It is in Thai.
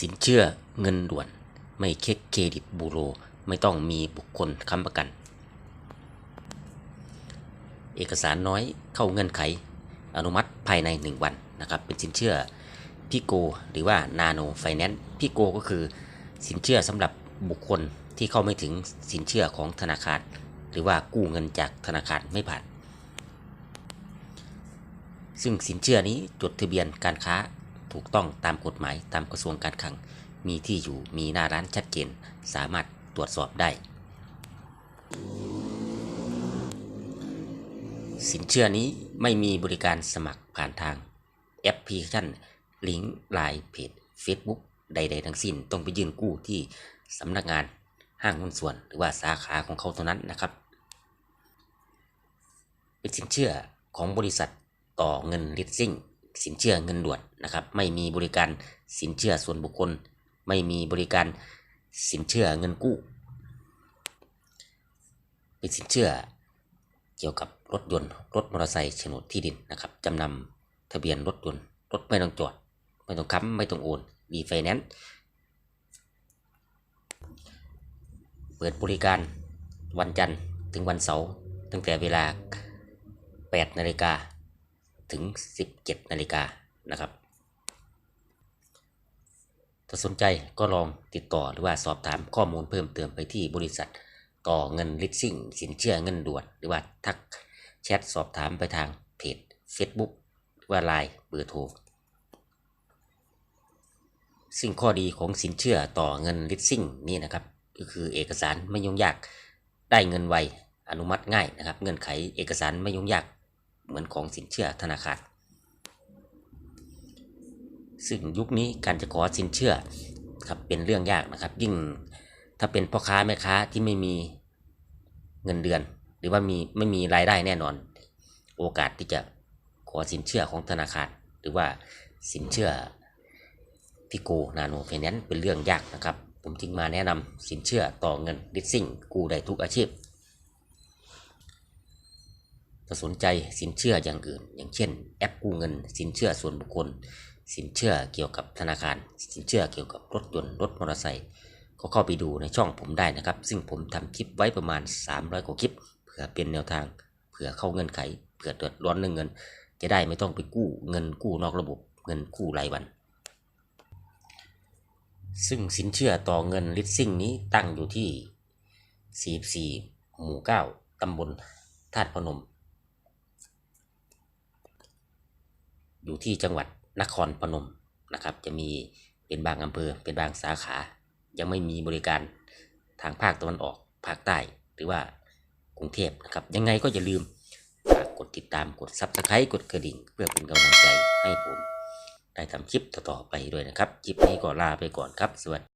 สินเชื่อเงินด่วน ไม่เช็คเครดิตบูโร ไม่ต้องมีบุคคลค้ำประกัน เอกสารน้อยเข้าเงื่อนไข อนุมัติภายใน 1 วันนะครับ เป็นสินเชื่อพิโกหรือว่านาโนไฟแนนซ์พิโกก็คือสินเชื่อสำหรับบุคคลที่เข้าไม่ถึงสินเชื่อของธนาคาร หรือว่ากู้เงินจากธนาคารไม่ผ่าน ซึ่งสินเชื่อนี้จดทะเบียนการค้า ถูกต้องตามกฎหมายตามกระทรวงการคลัง มีที่อยู่มีหน้าร้านชัดเจน สามารถตรวจสอบได้ สินเชื่อนี้ไม่มีบริการสมัครผ่านทางแอปพลิเคชันลิงก์ไลน์เพจ Facebook ใด ๆ ทั้งสิ้นต้องไปยื่นกู้ที่สำนักงานห้างหุ้นส่วน หรือว่าสาขาของเขาเท่านั้นนะครับ เป็นสินเชื่อของบริษัทต่อเงินลิสซิ่ง สินเชื่อเงินด่วนนะครับ ไม่มีบริการสินเชื่อส่วนบุคคล ไม่มีบริการสินเชื่อเงินกู้ เป็นสินเชื่อเกี่ยวกับรถยนต์ รถมอเตอร์ไซค์โฉนดที่ดินนะครับจำนำทะเบียนรถยนต์ รถไม่ต้องจอด ไม่ต้องค้ำไม่ต้องโอนมีไฟแนนซ์เปิดบริการวันจันทร์ถึงวันเสาร์ตั้งแต่เวลา 8 นาฬิกา ถึง 17นาฬิกานะครับ ถ้าสนใจก็ลองติดต่อหรือว่าสอบถามข้อมูลเพิ่มเติมไปที่บริษัทต่อเงินลิสซิ่งสินเชื่อเงินด่วน หรือว่าทักแชทสอบถามไปทางเพจ Facebook หรือว่า Line เบอร์โทรซึ่งข้อดีของสินเชื่อต่อเงินลิสซิ่งนี่นะครับก็คือเอกสารไม่ยุ่งยากได้เงินไวอนุมัติง่ายนะครับ เงื่อนไขเอกสารไม่ยุ่งยาก เหมือนของสินเชื่อธนาคาร ซึ่งยุคนี้การจะขอสินเชื่อครับเป็นเรื่องยากนะครับ ยิ่งถ้าเป็นพ่อค้าแม่ค้าที่ไม่มีเงินเดือน หรือว่ามีไม่มีรายได้แน่นอน โอกาสที่จะขอสินเชื่อของธนาคาร หรือว่าสินเชื่อพิโกนาโนไฟแนนซ์เป็นเรื่องยากนะครับ ผมจึงมาแนะนำสินเชื่อต่อเงินดิสซิ่งกู้ได้ทุกอาชีพ ถ้าสนใจสินเชื่ออย่างอื่น อย่างเช่น แอปกู้เงิน สินเชื่อส่วนบุคคล สินเชื่อเกี่ยวกับธนาคาร สินเชื่อเกี่ยวกับรถยนต์รถมอเตอร์ไซค์ก็เข้าไปดูในช่องผมได้นะครับ ซึ่งผมทำคลิปไว้ประมาณ 300 กว่าคลิปเผื่อเป็นแนวทางเผื่อเข้าเงื่อนไขเผื่อเดือดร้อนเรื่องเงิน จะได้ไม่ต้องไปกู้เงินกู้นอกระบบเงินกู้รายวัน ซึ่งสินเชื่อต่อเงินลิสซิ่งนี้ตั้งอยู่ที่ 44 หมู่ 9 ตำบลธาตุพนม อยู่ที่จังหวัดนครพนมนะครับ จะมีเป็นบางอำเภอเป็นบางสาขา ยังไม่มีบริการทางภาคตะวันออกภาคใต้ หรือว่ากรุงเทพนะครับ ยังไงก็อย่าลืมฝากกดติดตามกด Subscribe กดกระดิ่ง เพื่อเป็นกำลังใจให้ผม ได้ทำคลิปต่อๆไปด้วยนะครับ คลิปนี้ก็ลาไปก่อนครับ สวัสดี